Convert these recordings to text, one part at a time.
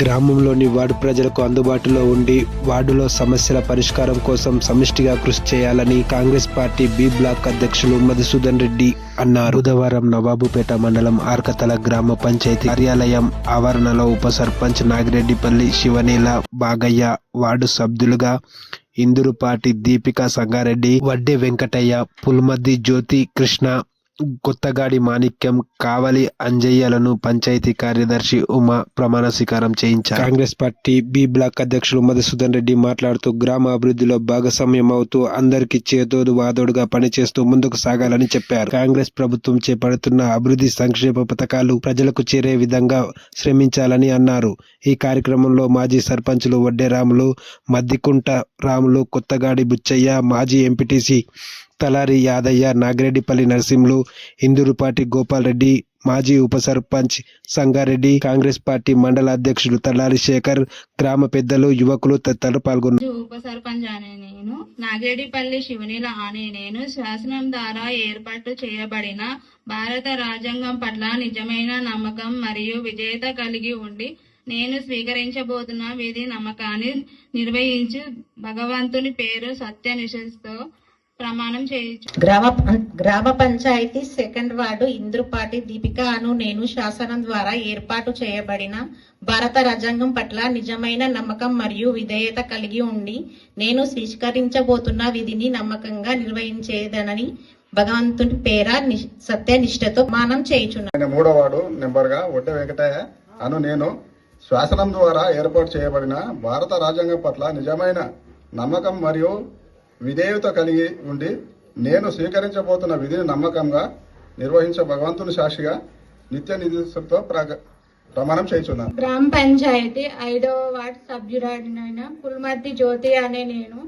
గ్రామంలోని వార్డు ప్రజలకు అందుబాటులో ఉండి వార్డులో సమస్యల పరిష్కారం కోసం సమిష్టిగా కృషి చేయాలని కాంగ్రెస్ పార్టీ బి బ్లాక్ అధ్యక్షులు మధుసూదన్ రెడ్డి అన్నారు. బుధవారం నవాబుపేట మండలం ఆర్కతల గ్రామ పంచాయతీ కార్యాలయం ఆవరణలో ఉప సర్పంచ్ నాగిరెడ్డిపల్లి శివనేల బాగయ్య వార్డు సభ్యులుగా ఇందురుపాటి దీపిక సంగారెడ్డి వడ్డే వెంకటయ్య పుల్మద్ది జ్యోతి కృష్ణ కొత్తగాడి మాణిక్యం కావలి అంజయ్యలను పంచాయతీ కార్యదర్శి ఉమా ప్రమాణ స్వీకారం చేయించారు. కాంగ్రెస్ పార్టీ బి బ్లాక్ అధ్యక్షులు మధుసూదన్ రెడ్డి మాట్లాడుతూ గ్రామ అభివృద్ధిలో భాగస్వామ్యం అవుతూ అందరికీ చేదోడు వాదోడుగా పనిచేస్తూ ముందుకు సాగాలని చెప్పారు. కాంగ్రెస్ ప్రభుత్వం చేపడుతున్న అభివృద్ధి సంక్షేమ పథకాలు ప్రజలకు చేరే విధంగా శ్రమించాలని అన్నారు. ఈ కార్యక్రమంలో మాజీ సర్పంచులు వడ్డే రాములు మద్దికుంట రాములు కొత్తగాడి బుచ్చయ్య మాజీ ఎంపీటీసీ తలారి యాదయ్య నాగిరెడ్డిపల్లి నరసింహులు ఇందూరుపాటి గోపాల్ రెడ్డి మాజీ ఉప సర్పంచ్ సంగారెడ్డి కాంగ్రెస్ పార్టీ మండల అధ్యక్షులు తలారి శేఖర్ గ్రామ పెద్దలు యువకులు తదితరులు పాల్గొన్నారు. ఉప సర్పంచ్ అనే నేను నాగేడిపల్లి శివనీల అనే నేను శాసనం ద్వారా ఏర్పాటు చేయబడిన భారత రాజ్యాంగం పట్ల నిజమైన నమ్మకం మరియు విజేత కలిగి ఉండి నేను స్వీకరించబోతున్న విధి నమ్మకాన్ని నిర్వహించి భగవంతుని పేరు సత్యనిషతో ప్రమాణం చేయొచ్చు గ్రామ గ్రామ పంచాయతీ సెకండ్ వార్డు ఇంద్రుపాటి దీపిక అను నేను శాసనం ద్వారా ఏర్పాటు చేయబడిన భారత రాజ్యాంగం పట్ల నిజమైన నమ్మకం మరియు విధేయత కలిగి ఉండి నేను స్వీకరించబోతున్న విధిని నమ్మకంగా నిర్వహించేదనని భగవంతుని పేర సత్యనిష్టతో మానం చేయుచున్నాను మూడో వార్డు నెంబర్గా ఒడ్డ వెంకటయ్య అను నేను శాసనం ద్వారా ఏర్పాటు చేయబడిన భారత రాజ్యాంగం పట్ల నిజమైన నమ్మకం మరియు విధేయత కలిగి ఉండి నేను స్వీకరించబోతున్న విధిని నమ్మకంగా నిర్వహించే భగవంతుని సాక్షిగా నిత్య నిధితో ప్రమాణం చేస్తున్నాను గ్రామ పంచాయతీ ఐదవ వార్డు సభ్యురాడినైన పుల్మర్తి జ్యోతి అనే నేను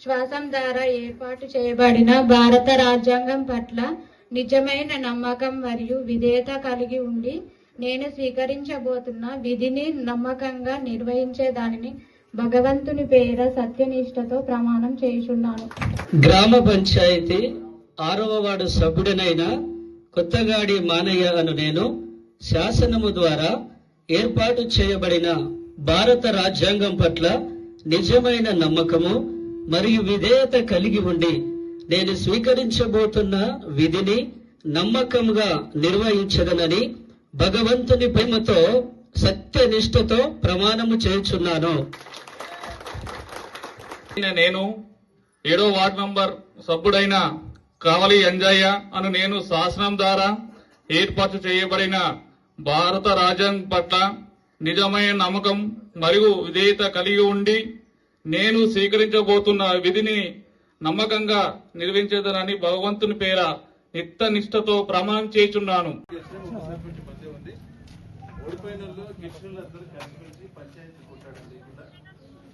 శ్వాసం ద్వారా ఏర్పాటు చేయబడిన భారత రాజ్యాంగం పట్ల నిజమైన నమ్మకం మరియు విధేయత కలిగి ఉండి నేను స్వీకరించబోతున్న విధిని నమ్మకంగా నిర్వహించే దానిని భగవంతుని పేర సత్యనిష్టతో ప్రమాణం చేయుచున్నాను. గ్రామ పంచాయతీ ఆరవ వాడు సభ్యుడినైన కొత్తగాడి మానయ్య అను నేను శాసనము ద్వారా ఏర్పాటు చేయబడిన భారత రాజ్యాంగం పట్ల నిజమైన నమ్మకము మరియు విధేయత కలిగి ఉండి నేను స్వీకరించబోతున్న విధిని నమ్మకంగా నిర్వహించదనని భగవంతుని ప్రేమతో సత్యనిష్టతో ప్రమాణము చేయుచున్నాను. నేను ఏడో వార్డ్ మెంబర్ సభ్యుడైన కావలి అంజయ్య అను నేను శాసనం ద్వారా ఏర్పాటు చేయబడిన భారత రాజ్యాంగం పట్ల నిజమైన నమ్మకం మరియు విధేయత కలిగి ఉండి నేను స్వీకరించబోతున్న విధిని నమ్మకంగా నిర్వహించేదనని భగవంతుని పేర నిత్య నిష్ఠతో ప్రమాణం చేయుచున్నాను. పంచాయతీ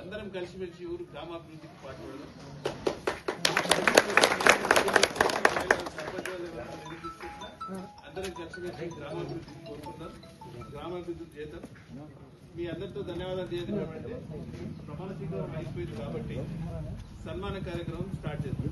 అందరం కలిసిమెలిసి ఊరు గ్రామాభివృద్ధికి పాటుపడదాం. అందరం కలిసిమెలిసి గ్రామాభివృద్ధికి కోరుకుందాం. గ్రామాభివృద్ధి చేద్దాం. మీ అందరితో ధన్యవాదాలు చేయడం కాబట్టి ప్రమాణ స్వీకారం అయిపోయింది కాబట్టి సన్మాన కార్యక్రమం స్టార్ట్ చేద్దాం.